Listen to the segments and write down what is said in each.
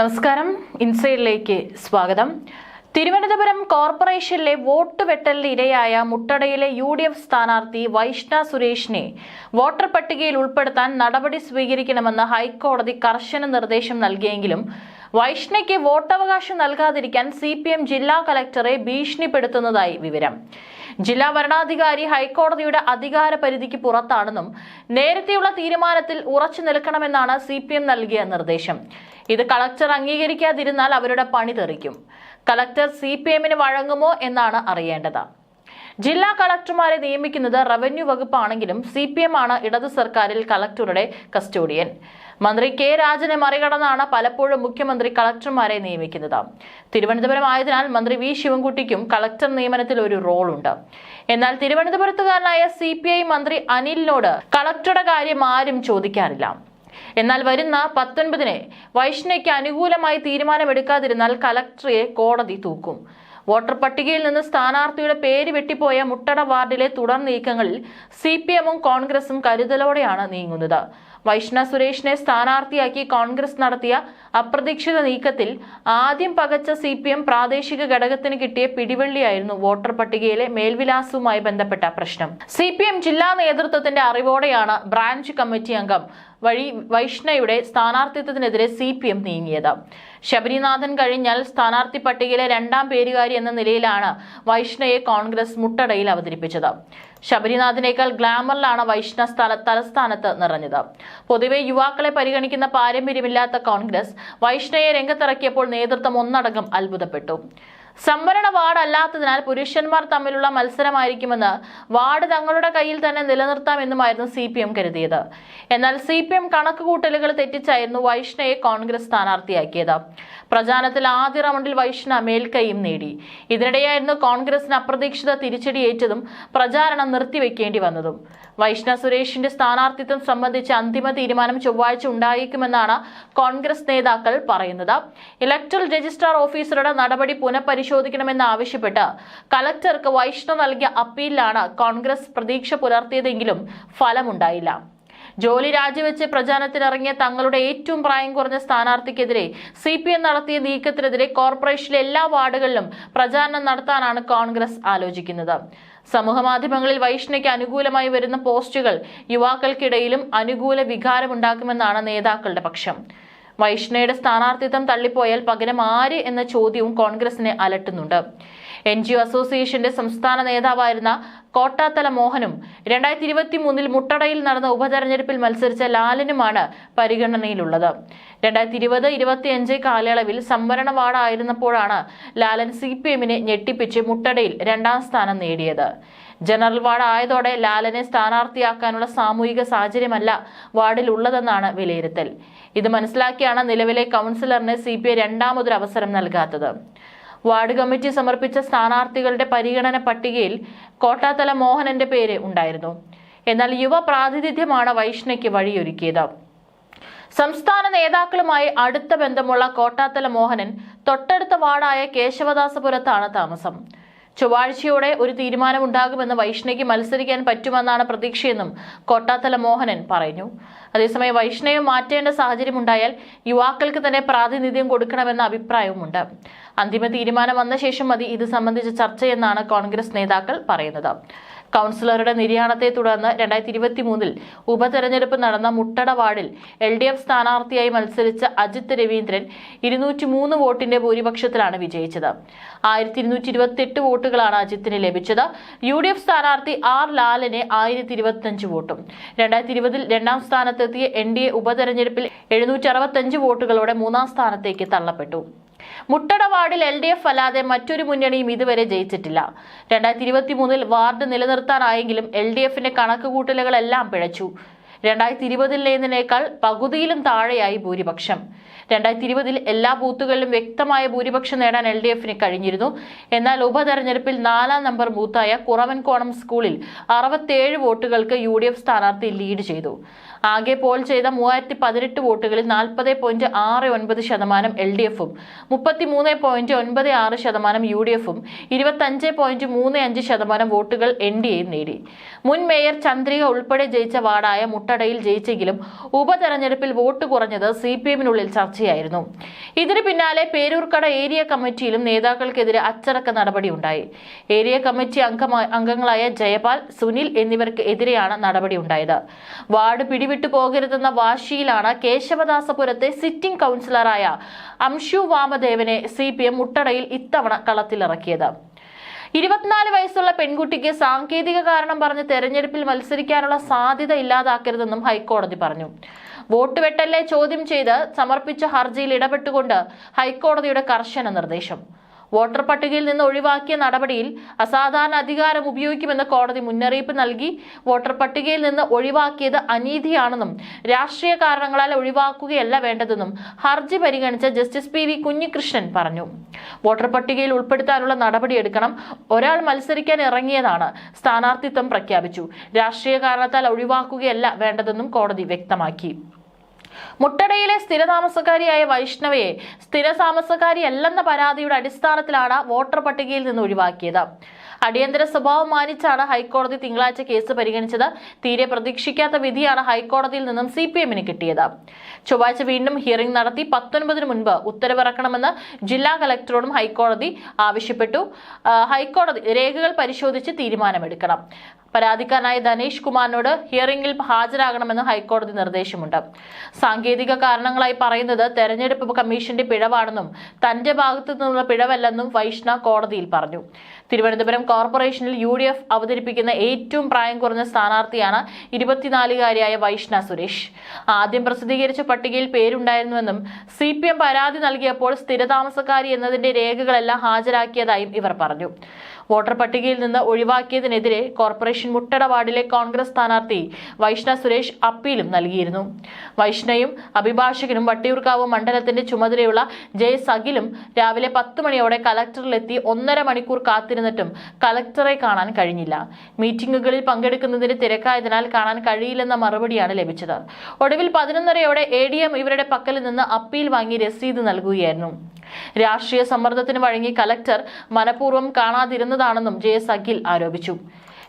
നമസ്കാരം. ഇൻസൈഡിലേക്ക് സ്വാഗതം. തിരുവനന്തപുരം കോർപ്പറേഷനിലെ വോട്ട് വെട്ടലിന് ഇരയായ മുട്ടടയിലെ യു ഡി എഫ് സ്ഥാനാർത്ഥി വൈഷ്ണ സുരേഷിനെ വോട്ടർ പട്ടികയിൽ ഉൾപ്പെടുത്താൻ നടപടി സ്വീകരിക്കണമെന്ന് ഹൈക്കോടതി കർശന നിർദ്ദേശം നൽകിയെങ്കിലും വൈഷ്ണയ്ക്ക് വോട്ടവകാശം നൽകാതിരിക്കാൻ സി ജില്ലാ കലക്ടറെ ഭീഷണിപ്പെടുത്തുന്നതായി വിവരം. ജില്ലാ വരണാധികാരി ഹൈക്കോടതിയുടെ അധികാര പരിധിക്ക് പുറത്താണെന്നും നേരത്തെയുള്ള തീരുമാനത്തിൽ ഉറച്ചു നിൽക്കണമെന്നാണ് സി നൽകിയ നിർദ്ദേശം. ഇത് കളക്ടർ അംഗീകരിക്കാതിരുന്നാൽ അവരുടെ പണി തെറിക്കും. കളക്ടർ സി പി എമ്മിന് വഴങ്ങുമോ എന്നാണ് അറിയേണ്ടത്. ജില്ലാ കളക്ടർമാരെ നിയമിക്കുന്നത് റവന്യൂ വകുപ്പാണെങ്കിലും സി പി എം ആണ് ഇടത് സർക്കാരിൽ കളക്ടറുടെ കസ്റ്റോഡിയൻ. മന്ത്രി കെ രാജനെ മറികടന്നാണ് പലപ്പോഴും മുഖ്യമന്ത്രി കളക്ടർമാരെ നിയമിക്കുന്നത്. തിരുവനന്തപുരം ആയതിനാൽ മന്ത്രി വി ശിവൻകുട്ടിക്കും കളക്ടർ നിയമനത്തിൽ ഒരു റോളുണ്ട്. എന്നാൽ തിരുവനന്തപുരത്തുകാരനായ സി മന്ത്രി അനിലിനോട് കളക്ടറുടെ കാര്യം ആരും ചോദിക്കാറില്ല. എന്നാൽ വരുന്ന പത്തൊൻപതിന് വൈഷ്ണയ്ക്ക് അനുകൂലമായി തീരുമാനമെടുക്കാതിരുന്നാൽ കലക്ടറെ കോടതി തൂക്കും. വോട്ടർ പട്ടികയിൽ നിന്ന് സ്ഥാനാർത്ഥിയുടെ പേര് വെട്ടിപ്പോയ മുട്ടട വാർഡിലെ തുടർ നീക്കങ്ങളിൽ സി പി എമ്മും കോൺഗ്രസും കരുതലോടെയാണ് നീങ്ങുന്നത്. വൈഷ്ണ സുരേഷിനെ സ്ഥാനാർത്ഥിയാക്കി കോൺഗ്രസ് നടത്തിയ അപ്രതീക്ഷിത നീക്കത്തിൽ ആദ്യം പകച്ച സി പി എം പ്രാദേശിക ഘടകത്തിന് കിട്ടിയ പിടിവള്ളിയായിരുന്നു വോട്ടർ പട്ടികയിലെ മേൽവിലാസവുമായി ബന്ധപ്പെട്ട പ്രശ്നം. സി പി എം ജില്ലാ നേതൃത്വത്തിന്റെ അറിവോടെയാണ് ബ്രാഞ്ച് കമ്മിറ്റി അംഗം വഴി വൈഷ്ണയുടെ സ്ഥാനാർത്ഥിത്വത്തിനെതിരെ സി പി എം നീങ്ങിയത്. ശബരിനാഥൻ കഴിഞ്ഞാൽ സ്ഥാനാർത്ഥി പട്ടികയിലെ രണ്ടാം പേരുകാരി എന്ന നിലയിലാണ് വൈഷ്ണയെ കോൺഗ്രസ് മുട്ടടയിൽ അവതരിപ്പിച്ചത്. ശബരിനാഥിനേക്കാൾ ഗ്ലാമറിലാണ് വൈഷ്ണ സ്ഥല തലസ്ഥാനത്ത് നിറഞ്ഞത്. പൊതുവെ യുവാക്കളെ പരിഗണിക്കുന്ന പാരമ്പര്യമില്ലാത്ത കോൺഗ്രസ് വൈഷ്ണയെ രംഗത്തിറക്കിയപ്പോൾ നേതൃത്വം ഒന്നടങ്കം അത്ഭുതപ്പെട്ടു. സംവരണ വാർഡ് അല്ലാത്തതിനാൽ പുരുഷന്മാർ തമ്മിലുള്ള മത്സരമായിരിക്കുമെന്ന് വാർഡ് തങ്ങളുടെ കയ്യിൽ തന്നെ നിലനിർത്താമെന്നുമായിരുന്നു സി പി എം കരുതിയത്. എന്നാൽ സി പി എം കണക്കുകൂട്ടലുകൾ തെറ്റിച്ചായിരുന്നു വൈഷ്ണയെ കോൺഗ്രസ് സ്ഥാനാർത്ഥിയാക്കിയത്. പ്രചാരണത്തിൽ ആദ്യ റൗണ്ടിൽ വൈഷ്ണ മേൽക്കൈയും നേടി. ഇതിനിടെയായിരുന്നു കോൺഗ്രസിന് അപ്രതീക്ഷിത തിരിച്ചടിയേറ്റതും പ്രചാരണം നിർത്തിവെക്കേണ്ടി വന്നതും. വൈഷ്ണ സുരേഷിന്റെ സ്ഥാനാർത്ഥിത്വം സംബന്ധിച്ച് അന്തിമ തീരുമാനം ചൊവ്വാഴ്ച ഉണ്ടായേക്കുമെന്നാണ് കോൺഗ്രസ് നേതാക്കൾ പറയുന്നത്. ഇലക്ട്രൽ രജിസ്ട്രാർ ഓഫീസറുടെ നടപടി പുനഃപരിശോധിക്കണമെന്ന് ആവശ്യപ്പെട്ട് കലക്ടർക്ക് വൈഷ്ണ നൽകിയ അപ്പീലിലാണ് കോൺഗ്രസ് പ്രതീക്ഷ പുലർത്തിയതെങ്കിലും ഫലമുണ്ടായില്ല. ജോലി രാജിവെച്ച് പ്രചാരണത്തിനിറങ്ങിയ തങ്ങളുടെ ഏറ്റവും പ്രായം കുറഞ്ഞ സ്ഥാനാർത്ഥിക്കെതിരെ സി പി എം നടത്തിയ നീക്കത്തിനെതിരെ കോർപ്പറേഷനിലെ എല്ലാ വാർഡുകളിലും പ്രചാരണം നടത്താനാണ് കോൺഗ്രസ് ആലോചിക്കുന്നത്. സമൂഹമാധ്യമങ്ങളിൽ വൈഷ്ണയ്ക്ക് അനുകൂലമായി വരുന്ന പോസ്റ്റുകൾ യുവാക്കൾക്കിടയിലും അനുകൂല വികാരമുണ്ടാക്കുമെന്നാണ് നേതാക്കളുടെ പക്ഷം. വൈഷ്ണയുടെ സ്ഥാനാർത്ഥിത്വം തള്ളിപ്പോയാൽ പകരം ആര് എന്ന ചോദ്യവും കോൺഗ്രസിനെ അലട്ടുന്നുണ്ട്. എൻ ജി ഒ അസോസിയേഷന്റെ സംസ്ഥാന നേതാവായിരുന്ന കോട്ടാത്തല മോഹനും രണ്ടായിരത്തി ഇരുപത്തി മൂന്നിൽ മുട്ടടയിൽ നടന്ന ഉപതെരഞ്ഞെടുപ്പിൽ മത്സരിച്ച ലാലിനുമാണ് പരിഗണനയിലുള്ളത്. രണ്ടായിരത്തി ഇരുപത് ഇരുപത്തിയഞ്ച് കാലയളവിൽ സംവരണ വാർഡായിരുന്നപ്പോഴാണ് ലാലൻ സി പി എമ്മിനെ ഞെട്ടിപ്പിച്ച് മുട്ടടയിൽ രണ്ടാം സ്ഥാനം നേടിയത്. ജനറൽ വാർഡ് ആയതോടെ ലാലനെ സ്ഥാനാർത്ഥിയാക്കാനുള്ള സാമൂഹിക സാഹചര്യമല്ല വാർഡിൽ ഉള്ളതെന്നാണ് വിലയിരുത്തൽ. ഇത് മനസ്സിലാക്കിയാണ് നിലവിലെ കൗൺസിലറിന് സി പി ഐ രണ്ടാമതൊരു അവസരം നൽകാത്തത്. വാർഡ് കമ്മിറ്റി സമർപ്പിച്ച സ്ഥാനാർത്ഥികളുടെ പരിഗണന പട്ടികയിൽ കോട്ടാത്തല മോഹനന്റെ പേര് ഉണ്ടായിരുന്നു. എന്നാൽ യുവ പ്രാതിനിധ്യമാണ് വൈഷ്ണയ്ക്ക് വഴിയൊരുക്കിയത്. സംസ്ഥാന നേതാക്കളുമായി അടുത്ത ബന്ധമുള്ള കോട്ടാത്തല മോഹനൻ തൊട്ടടുത്ത വാർഡായ കേശവദാസപുരത്താണ് താമസം. ചൊവ്വാഴ്ചയോടെ ഒരു തീരുമാനമുണ്ടാകുമെന്ന് വൈഷ്ണയ്ക്ക് മത്സരിക്കാൻ പറ്റുമെന്നാണ് പ്രതീക്ഷയെന്നും കോട്ടാത്തല മോഹനൻ പറഞ്ഞു അതേസമയം വൈഷ്ണയെ മാറ്റേണ്ട സാഹചര്യമുണ്ടായാൽ യുവാക്കൾക്ക് തന്നെ പ്രാതിനിധ്യം കൊടുക്കണമെന്ന അഭിപ്രായവുമുണ്ട്. അന്തിമ തീരുമാനം വന്ന ശേഷം മതി ഇത് സംബന്ധിച്ച ചർച്ചയെന്നാണ് കോൺഗ്രസ് നേതാക്കൾ പറയുന്നത്. കൗൺസിലറുടെ നിര്യാണത്തെ തുടർന്ന് രണ്ടായിരത്തി ഇരുപത്തി മൂന്നിൽ ഉപതെരഞ്ഞെടുപ്പ് നടന്ന മുട്ടട വാർഡിൽ എൽ ഡി എഫ് സ്ഥാനാർത്ഥിയായി മത്സരിച്ച അജിത് രവീന്ദ്രൻ ഇരുന്നൂറ്റി മൂന്ന് വോട്ടിന്റെ ഭൂരിപക്ഷത്തിലാണ് വിജയിച്ചത്. ആയിരത്തി ഇരുന്നൂറ്റി ഇരുപത്തി എട്ട് വോട്ടുകളാണ് അജിത്തിന് ലഭിച്ചത്. യു ഡി എഫ് സ്ഥാനാർത്ഥി ആർ ലാലിനെ ആയിരത്തി ഇരുപത്തിയഞ്ച് വോട്ടും. രണ്ടായിരത്തി ഇരുപതിൽ രണ്ടാം സ്ഥാനത്തെത്തിയ എൻ ഡി എ ഉപതെരഞ്ഞെടുപ്പിൽ എഴുന്നൂറ്റി അറുപത്തഞ്ച് വോട്ടുകളോടെ മൂന്നാം സ്ഥാനത്തേക്ക് തള്ളപ്പെട്ടു. മുട്ടട വാർഡിൽ എൽ ഡി എഫ് അല്ലാതെ മറ്റൊരു മുന്നണിയും ഇതുവരെ ജയിച്ചിട്ടില്ല. രണ്ടായിരത്തി ഇരുപത്തി മൂന്നിൽ വാർഡ് നിലനിർത്താനായെങ്കിലും എൽ ഡി എഫിന്റെ കണക്കുകൂട്ടലുകളെല്ലാം പിഴച്ചു. രണ്ടായിരത്തി ഇരുപതിലേതിനേക്കാൾ പകുതിയിലും താഴെയായി ഭൂരിപക്ഷം. രണ്ടായിരത്തി ഇരുപതിൽ എല്ലാ ബൂത്തുകളിലും വ്യക്തമായ ഭൂരിപക്ഷം നേടാൻ എൽ ഡി എഫിന് കഴിഞ്ഞിരുന്നു. എന്നാൽ ഉപതെരഞ്ഞെടുപ്പിൽ നാലാം നമ്പർ ബൂത്തായ കുറവൻകോണം സ്കൂളിൽ അറുപത്തേഴ് വോട്ടുകൾക്ക് യു ഡി എഫ് സ്ഥാനാർത്ഥി ലീഡ് ചെയ്തു. ആകെ പോൾ ചെയ്ത മൂവായിരത്തി പതിനെട്ട് വോട്ടുകളിൽ നാൽപ്പത് പോയിന്റ് ആറ് ഒൻപത് ശതമാനം എൽ ഡി എഫും മുപ്പത്തിമൂന്ന് പോയിന്റ് ഒൻപത് ആറ് ശതമാനം യു ഡി എഫും ഇരുപത്തഞ്ച് പോയിന്റ് മൂന്ന് അഞ്ച് ശതമാനം വോട്ടുകൾ എൻ ഡി എയും നേടി. മുൻ മേയർ ചന്ദ്രിക ഉൾപ്പെടെ ജയിച്ച വാർഡായ മുട്ടടയിൽ ജയിച്ചെങ്കിലും ഉപതെരഞ്ഞെടുപ്പിൽ വോട്ട് കുറഞ്ഞത് സി പി എമ്മിനുള്ളിൽ ചർച്ച ചർച്ചയായിരുന്നു. ഇതിന് പിന്നാലെ പേരൂർക്കട ഏരിയ കമ്മിറ്റിയിലും നേതാക്കൾക്കെതിരെ അച്ചടക്ക നടപടി ഉണ്ടായി ഏരിയ കമ്മിറ്റി അംഗങ്ങളായ ജയപാൽ സുനിൽ എന്നിവർക്ക് എതിരെയാണ് നടപടിയുണ്ടായത്. വാർഡ് പിടിവിട്ടു പോകരുതെന്ന വാശിയിലാണ് കേശവദാസപുരത്തെ സിറ്റിംഗ് കൗൺസിലറായ അംഷു വാമദേവനെ സി പി എം മുട്ടടയിൽ ഇത്തവണ കളത്തിലിറക്കിയത്. ഇരുപത്തിനാല് വയസ്സുള്ള പെൺകുട്ടിക്ക് സാങ്കേതിക കാരണം പറഞ്ഞ് തെരഞ്ഞെടുപ്പിൽ മത്സരിക്കാനുള്ള സാധ്യത ഇല്ലാതാക്കരുതെന്നും ഹൈക്കോടതി പറഞ്ഞു. വോട്ട് വെട്ടല്ലേ ചോദ്യം ചെയ്ത് സമർപ്പിച്ച ഹർജിയിൽ ഇടപെട്ടുകൊണ്ട് ഹൈക്കോടതിയുടെ കർശന നിർദ്ദേശം. വോട്ടർ പട്ടികയിൽ നിന്ന് ഒഴിവാക്കിയ നടപടിയിൽ അസാധാരണ അധികാരം ഉപയോഗിക്കുമെന്ന് കോടതി മുന്നറിയിപ്പ് നൽകി. വോട്ടർ പട്ടികയിൽ നിന്ന് ഒഴിവാക്കിയത് അനീതിയാണെന്നും രാഷ്ട്രീയ കാരണങ്ങളാൽ ഒഴിവാക്കുകയല്ല വേണ്ടതെന്നും ഹർജി പരിഗണിച്ച ജസ്റ്റിസ് പി വി കുഞ്ഞികൃഷ്ണൻ പറഞ്ഞു. വോട്ടർ പട്ടികയിൽ ഉൾപ്പെടുത്താനുള്ള നടപടിയെടുക്കണം ഒരാൾ മത്സരിക്കാൻ ഇറങ്ങിയതാണ് സ്ഥാനാർത്ഥിത്വം പ്രഖ്യാപിച്ചു. രാഷ്ട്രീയ കാരണത്താൽ ഒഴിവാക്കുകയല്ല വേണ്ടതെന്നും കോടതി വ്യക്തമാക്കി. മുട്ടടയിലെ സ്ഥിര സ്ഥിരതാമസക്കാരിയായ വൈഷ്ണവയെ സ്ഥിര സ്ഥിരതാമസക്കാരിയല്ലെന്ന പരാതിയുടെ അടിസ്ഥാനത്തിലാണ് വോട്ടർ പട്ടികയിൽ നിന്ന് ഒഴിവാക്കിയത്. അടിയന്തര സ്വഭാവം മാനിച്ചാണ് ഹൈക്കോടതി തിങ്കളാഴ്ച കേസ് പരിഗണിച്ചത്. തീരെ പ്രതീക്ഷിക്കാത്ത വിധിയാണ് ഹൈക്കോടതിയിൽ നിന്നും സി പി എമ്മിന് കിട്ടിയത്. ചൊവ്വാഴ്ച വീണ്ടും ഹിയറിംഗ് നടത്തി പത്തൊൻപതിന് മുൻപ് ഉത്തരവിറക്കണമെന്ന് ജില്ലാ കലക്ടറോടും ഹൈക്കോടതി ആവശ്യപ്പെട്ടു. ഹൈക്കോടതി രേഖകൾ പരിശോധിച്ച് തീരുമാനമെടുക്കണം. പരാതിക്കാരനായ ധനേഷ് കുമാറിനോട് ഹിയറിംഗിൽ ഹാജരാകണമെന്ന് ഹൈക്കോടതി നിർദ്ദേശമുണ്ട്. സാങ്കേതിക കാരണങ്ങളായി പറയുന്നത് തെരഞ്ഞെടുപ്പ് കമ്മീഷന്റെ പിഴവാണെന്നും തന്റെ ഭാഗത്തു നിന്നുള്ള പിഴവല്ലെന്നും വൈഷ്ണ കോടതിയിൽ പറഞ്ഞു. തിരുവനന്തപുരം കോർപ്പറേഷനിൽ യു ഡി എഫ് അവതരിപ്പിക്കുന്ന ഏറ്റവും പ്രായം കുറഞ്ഞ സ്ഥാനാർത്ഥിയാണ് ഇരുപത്തിനാലുകാരിയായ വൈഷ്ണ സുരേഷ്. ആദ്യം പ്രസിദ്ധീകരിച്ച പട്ടികയിൽ പേരുണ്ടായിരുന്നുവെന്നും സി പി എം പരാതി നൽകിയപ്പോൾ സ്ഥിരതാമസക്കാരി എന്നതിന്റെ രേഖകളെല്ലാം ഹാജരാക്കിയതായും ഇവർ പറഞ്ഞു. വോട്ടർ പട്ടികയിൽ നിന്ന് ഒഴിവാക്കിയതിനെതിരെ കോർപ്പറേഷൻ മുട്ടട വാർഡിലെ കോൺഗ്രസ് സ്ഥാനാർത്ഥി വൈഷ്ണ സുരേഷ് അപ്പീലും നൽകിയിരുന്നു. വൈഷ്ണയും അഭിഭാഷകനും വട്ടിയൂർക്കാവ് മണ്ഡലത്തിന്റെ ചുമതലയുള്ള ജയ സഖിലും രാവിലെ പത്ത് മണിയോടെ കലക്ടറിലെത്തി ഒന്നര മണിക്കൂർ കാത്തിരുന്നിട്ടും കലക്ടറെ കാണാൻ കഴിഞ്ഞില്ല. മീറ്റിംഗുകളിൽ പങ്കെടുക്കുന്നതിന് തിരക്കായതിനാൽ കാണാൻ കഴിയില്ലെന്ന മറുപടിയാണ് ലഭിച്ചത്. ഒടുവിൽ പതിനൊന്നരയോടെ എ ഡി എം ഇവരുടെ പക്കൽ നിന്ന് അപ്പീൽ വാങ്ങി രസീത് നൽകുകയായിരുന്നു. രാഷ്ട്രീയ സമ്മർദ്ദത്തിന് വഴങ്ങി കലക്ടർ മനഃപൂർവം കാണാതിരുന്നതാണെന്നും ജെ എസ് അഖിൽ ആരോപിച്ചു.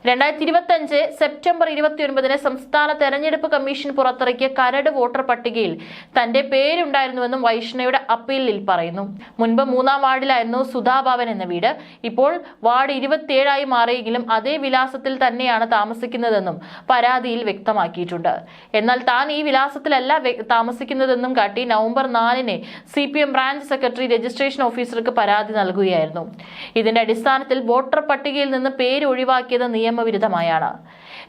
രണ്ടായിരത്തി ഇരുപത്തി അഞ്ച് സെപ്റ്റംബർ ഇരുപത്തിയൊൻപതിന് സംസ്ഥാന തെരഞ്ഞെടുപ്പ് കമ്മീഷൻ പുറത്തിറക്കിയ കരട് വോട്ടർ പട്ടികയിൽ തന്റെ പേരുണ്ടായിരുന്നുവെന്നും വൈഷ്ണയുടെ അപ്പീലിൽ പറയുന്നു. മുൻപ് മൂന്നാം വാർഡിലായിരുന്നു സുധാഭവൻ എന്ന വീട്. ഇപ്പോൾ വാർഡ് ഇരുപത്തിയേഴായി മാറിയെങ്കിലും അതേ വിലാസത്തിൽ തന്നെയാണ് താമസിക്കുന്നതെന്നും പരാതിയിൽ വ്യക്തമാക്കിയിട്ടുണ്ട്. എന്നാൽ താൻ ഈ വിലാസത്തിലല്ല താമസിക്കുന്നതെന്നും കാട്ടി നവംബർ നാലിന് C P M branch secretary registration ഓഫീസർക്ക് പരാതി നൽകുകയായിരുന്നു. ഇതിന്റെ അടിസ്ഥാനത്തിൽ വോട്ടർ പട്ടികയിൽ നിന്ന് പേര് ഒഴിവാക്കിയത് നിയമവിരുദ്ധമായാണ്.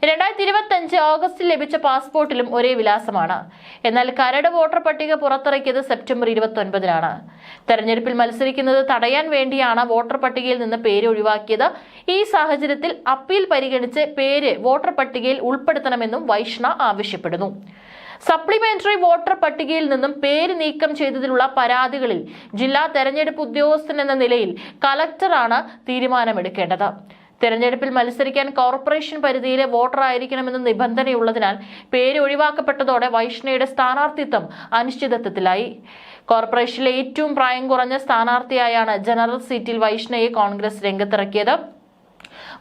രണ്ടായിരത്തി ഇരുപത്തി അഞ്ച് ഓഗസ്റ്റിൽ ലഭിച്ച പാസ്പോർട്ടിലും ഒരേ വിലാസമാണ്. എന്നാൽ കരട് വോട്ടർ പട്ടിക പുറത്തിറക്കിയത് സെപ്റ്റംബർ ഇരുപത്തി ഒൻപതിനാണ് തെരഞ്ഞെടുപ്പിൽ മത്സരിക്കുന്നത് തടയാൻ വേണ്ടിയാണ് വോട്ടർ പട്ടികയിൽ നിന്ന് പേര് ഒഴിവാക്കിയത്. ഈ സാഹചര്യത്തിൽ അപ്പീൽ പരിഗണിച്ച് പേര് വോട്ടർ പട്ടികയിൽ ഉൾപ്പെടുത്തണമെന്നും വൈഷ്ണ ആവശ്യപ്പെടുന്നു. സപ്ലിമെന്ററി വോട്ടർ പട്ടികയിൽ നിന്നും പേര് നീക്കം ചെയ്തതിലുള്ള പരാതികളിൽ ജില്ലാ തെരഞ്ഞെടുപ്പ് ഉദ്യോഗസ്ഥൻ എന്ന നിലയിൽ കലക്ടറാണ് തീരുമാനമെടുക്കേണ്ടത്. തെരഞ്ഞെടുപ്പിൽ മത്സരിക്കാൻ കോർപ്പറേഷൻ പരിധിയിലെ വോട്ടർ ആയിരിക്കണമെന്ന നിബന്ധനയുള്ളതിനാൽ പേര് ഒഴിവാക്കപ്പെട്ടതോടെ വൈഷ്ണയുടെ സ്ഥാനാർത്ഥിത്വം അനിശ്ചിതത്വത്തിലായി. കോർപ്പറേഷനിലെ ഏറ്റവും പ്രായം കുറഞ്ഞ സ്ഥാനാർത്ഥിയായാണ് ജനറൽ സീറ്റിൽ വൈഷ്ണയെ കോൺഗ്രസ് രംഗത്തിറക്കിയത്.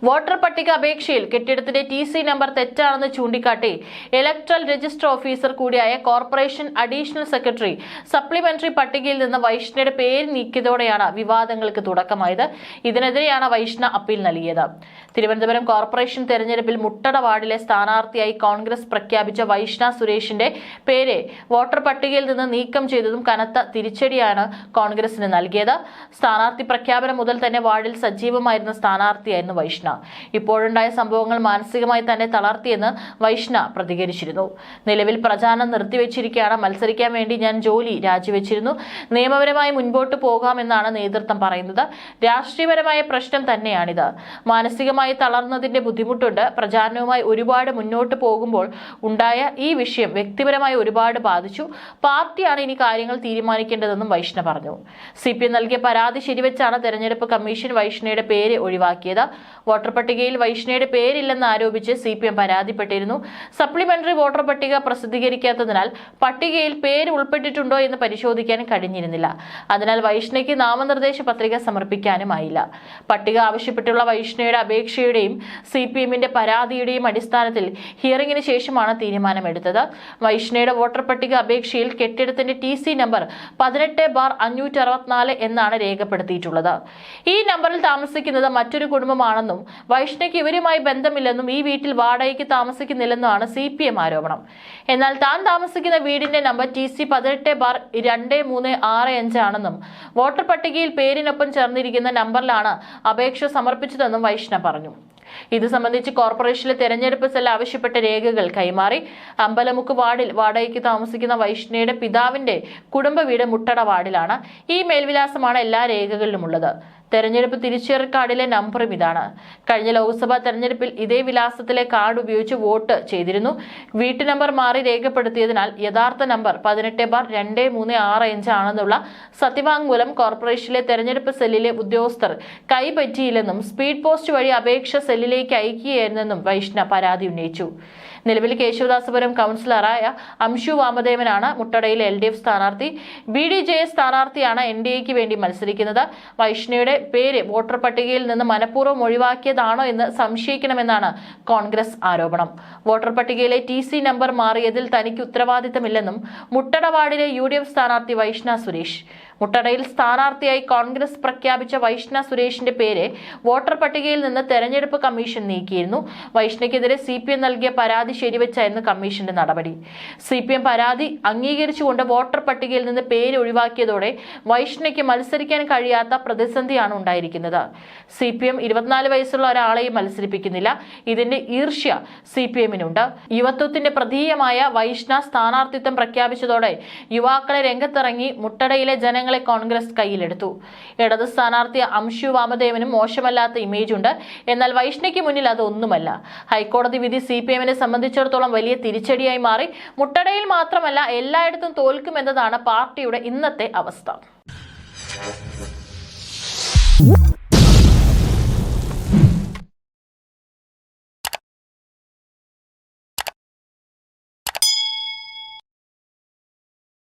വോട്ടർ പട്ടിക അപേക്ഷയിൽ കെട്ടിടത്തിന്റെ ടി സി നമ്പർ തെറ്റാണെന്ന് ചൂണ്ടിക്കാട്ടി ഇലക്ട്രൽ രജിസ്റ്റർ ഓഫീസർ കൂടിയായ കോർപ്പറേഷൻ അഡീഷണൽ സെക്രട്ടറി സപ്ലിമെന്ററി പട്ടികയിൽ നിന്ന് വൈഷ്ണയുടെ പേര് നീക്കിയതോടെയാണ് വിവാദങ്ങൾക്ക് തുടക്കമായത്. ഇതിനെതിരെയാണ് വൈഷ്ണ അപ്പീൽ നൽകിയത്. തിരുവനന്തപുരം കോർപ്പറേഷൻ തെരഞ്ഞെടുപ്പിൽ മുട്ടട വാർഡിലെ സ്ഥാനാർത്ഥിയായി കോൺഗ്രസ് പ്രഖ്യാപിച്ച വൈഷ്ണ സുരേഷിന്റെ പേര് വോട്ടർ പട്ടികയിൽ നിന്ന് നീക്കം ചെയ്തതും കനത്ത തിരിച്ചടിയാണ് കോൺഗ്രസിന് നൽകിയത്. സ്ഥാനാർത്ഥി പ്രഖ്യാപനം മുതൽ തന്നെ വാർഡിൽ സജീവമായിരുന്ന സ്ഥാനാർത്ഥിയായിരുന്നു വൈഷ്ണ. ഇപ്പോഴുണ്ടായ സംഭവങ്ങൾ മാനസികമായി തന്നെ തളർത്തിയെന്ന് വൈഷ്ണ പ്രതികരിച്ചിരുന്നു. നിലവിൽ പ്രചാരണം നിർത്തിവെച്ചിരിക്കുകയാണ് മത്സരിക്കാൻ വേണ്ടി ഞാൻ ജോലി രാജിവെച്ചിരുന്നു. നിയമപരമായി മുൻപോട്ട് പോകാമെന്നാണ് നേതൃത്വം പറയുന്നത്. രാഷ്ട്രീയപരമായ പ്രശ്നം തന്നെയാണിത്. മാനസികമായി തളർന്നതിന്റെ ബുദ്ധിമുട്ടുണ്ട്. പ്രചാരണവുമായി ഒരുപാട് മുന്നോട്ട് പോകുമ്പോൾ ഉണ്ടായ ഈ വിഷയം വ്യക്തിപരമായി ഒരുപാട് ബാധിച്ചു. പാർട്ടിയാണ് ഇനി കാര്യങ്ങൾ തീരുമാനിക്കേണ്ടതെന്നും വൈഷ്ണ പറഞ്ഞു. സി പി നൽകിയ പരാതി ശരിവെച്ചാണ് തെരഞ്ഞെടുപ്പ് കമ്മീഷൻ വൈഷ്ണയുടെ പേര് ഒഴിവാക്കിയത്. വോട്ടർ പട്ടികയിൽ വൈഷ്ണയുടെ പേരില്ലെന്ന് ആരോപിച്ച് സി പി എം പരാതിപ്പെട്ടിരുന്നു. സപ്ലിമെന്ററി വോട്ടർ പട്ടിക പ്രസിദ്ധീകരിക്കാത്തതിനാൽ പട്ടികയിൽ പേര് ഉൾപ്പെട്ടിട്ടുണ്ടോ എന്ന് പരിശോധിക്കാൻ കഴിഞ്ഞിരുന്നില്ല. അതിനാൽ വൈഷ്ണയ്ക്ക് നാമനിർദ്ദേശ പത്രിക സമർപ്പിക്കാനുമായില്ല. പട്ടിക ആവശ്യപ്പെട്ടുള്ള വൈഷ്ണയുടെ അപേക്ഷയുടെയും സി പി എമ്മിന്റെ പരാതിയുടെയും അടിസ്ഥാനത്തിൽ ഹിയറിംഗിന് ശേഷമാണ് തീരുമാനമെടുത്തത്. വൈഷ്ണയുടെ വോട്ടർ പട്ടിക അപേക്ഷയിൽ കെട്ടിടത്തിന്റെ ടി സി നമ്പർ പതിനെട്ട് ബാർ അഞ്ഞൂറ്റി അറുപത്തിനാല് എന്നാണ് രേഖപ്പെടുത്തിയിട്ടുള്ളത്. ഈ നമ്പറിൽ താമസിക്കുന്നത് മറ്റൊരു കുടുംബമാണെന്നും വൈഷ്ണയ്ക്ക് ഇവരുമായി ബന്ധമില്ലെന്നും ഈ വീട്ടിൽ വാടകയ്ക്ക് താമസിക്കുന്നില്ലെന്നുമാണ് സി പി എം ആരോപണം. എന്നാൽ താൻ താമസിക്കുന്ന വീടിന്റെ നമ്പർ ടി സി പതിനെട്ട് ബാർ രണ്ട് മൂന്ന് ആറ് അഞ്ചാണെന്നും വോട്ടർ പട്ടികയിൽ പേരിനൊപ്പം ചേർന്നിരിക്കുന്ന നമ്പറിലാണ് അപേക്ഷ സമർപ്പിച്ചതെന്നും വൈഷ്ണ പറഞ്ഞു. ഇത് സംബന്ധിച്ച് കോർപ്പറേഷനിലെ തെരഞ്ഞെടുപ്പ് സെൽ ആവശ്യപ്പെട്ട രേഖകൾ കൈമാറി അമ്പലമുക്ക് വാർഡിൽ വാടകയ്ക്ക് താമസിക്കുന്ന വൈഷ്ണയുടെ പിതാവിന്റെ കുടുംബ വീട് മുട്ടട വാർഡിലാണ്. ഈ മേൽവിലാസമാണ് എല്ലാ രേഖകളിലുമുള്ളത്. തെരഞ്ഞെടുപ്പ് തിരിച്ചറി കാർഡിലെ നമ്പറും ഇതാണ്. കഴിഞ്ഞ ലോക്സഭാ തെരഞ്ഞെടുപ്പിൽ ഇതേ വിലാസത്തിലെ കാർഡ് ഉപയോഗിച്ച് വോട്ട് ചെയ്തിരുന്നു. വീട്ടു നമ്പർ മാറി രേഖപ്പെടുത്തിയതിനാൽ യഥാർത്ഥ നമ്പർ പതിനെട്ട് ബാർ രണ്ട് മൂന്ന് ആറ് അഞ്ച് ആണെന്നുള്ള സത്യവാങ്മൂലം കോർപ്പറേഷനിലെ തെരഞ്ഞെടുപ്പ് സെല്ലിലെ ഉദ്യോഗസ്ഥർ കൈപ്പറ്റിയില്ലെന്നും സ്പീഡ് പോസ്റ്റ് വഴി അപേക്ഷ സെല്ലിലേക്ക് അയക്കുകയായിരുന്നെന്നും വൈഷ്ണ പരാതി ഉന്നയിച്ചു. നിലവിൽ കേശവദാസപുരം കൗൺസിലറായ അംശു വാമദേവനാണ് മുട്ടടയിൽ എൽ ഡി എഫ് സ്ഥാനാർത്ഥി. ബി ഡി ജെ എസ് സ്ഥാനാർത്ഥിയാണ് എൻ ഡി എക്ക് വേണ്ടി മത്സരിക്കുന്നത്. വൈഷ്ണയുടെ പേര് വോട്ടർ പട്ടികയിൽ നിന്ന് മനഃപൂർവം ഒഴിവാക്കിയതാണോ എന്ന് സംശയിക്കണമെന്നാണ് കോൺഗ്രസ് ആരോപണം. വോട്ടർ പട്ടികയിലെ ടി സി നമ്പർ മാറിയതിൽ തനിക്ക് ഉത്തരവാദിത്തമില്ലെന്നും മുട്ടട വാർഡിലെ യു ഡി എഫ് സ്ഥാനാർത്ഥി വൈഷ്ണ സുരേഷ്. മുട്ടടയിൽ സ്ഥാനാർത്ഥിയായി കോൺഗ്രസ് പ്രഖ്യാപിച്ച വൈഷ്ണ സുരേഷിന്റെ പേര് വോട്ടർ പട്ടികയിൽ നിന്ന് തെരഞ്ഞെടുപ്പ് കമ്മീഷൻ നീക്കിയിരുന്നു. വൈഷ്ണയ്ക്കെതിരെ സി പി എം നൽകിയ പരാതി ശരിവെച്ചായിരുന്നു കമ്മീഷന്റെ നടപടി. സി പി എം പരാതി അംഗീകരിച്ചുകൊണ്ട് വോട്ടർ പട്ടികയിൽ നിന്ന് പേര് ഒഴിവാക്കിയതോടെ വൈഷ്ണയ്ക്ക് മത്സരിക്കാൻ കഴിയാത്ത പ്രതിസന്ധിയാണ് ഉണ്ടായിരിക്കുന്നത്. സി പി എം ഇരുപത്തിനാല് വയസ്സുള്ള ഒരാളെയും മത്സരിപ്പിക്കുന്നില്ല. ഇതിന്റെ ഈർഷ്യ സി പി എമ്മിനുണ്ട് യുവത്വത്തിന്റെ പ്രതീയമായ വൈഷ്ണ സ്ഥാനാർത്ഥിത്വം പ്രഖ്യാപിച്ചതോടെ യുവാക്കളെ രംഗത്തിറങ്ങി മുട്ടടയിലെ ജനങ്ങളെ കോൺഗ്രസ് കയ്യിലെടുത്തു. ഇടത് സ്ഥാനാർത്ഥി അംശു വാമദേവനും മോശമല്ലാത്ത ഇമേജ് ഉണ്ട്. എന്നാൽ വൈഷ്ണയ്ക്ക് മുന്നിൽ അതൊന്നുമല്ല ഹൈക്കോടതി വിധി സി പി എമ്മിനെ സംബന്ധിച്ചിടത്തോളം വലിയ തിരിച്ചടിയായി മാറി. മുട്ടടയിൽ മാത്രമല്ല എല്ലായിടത്തും തോൽക്കുമെന്നതാണ് പാർട്ടിയുടെ ഇന്നത്തെ അവസ്ഥ.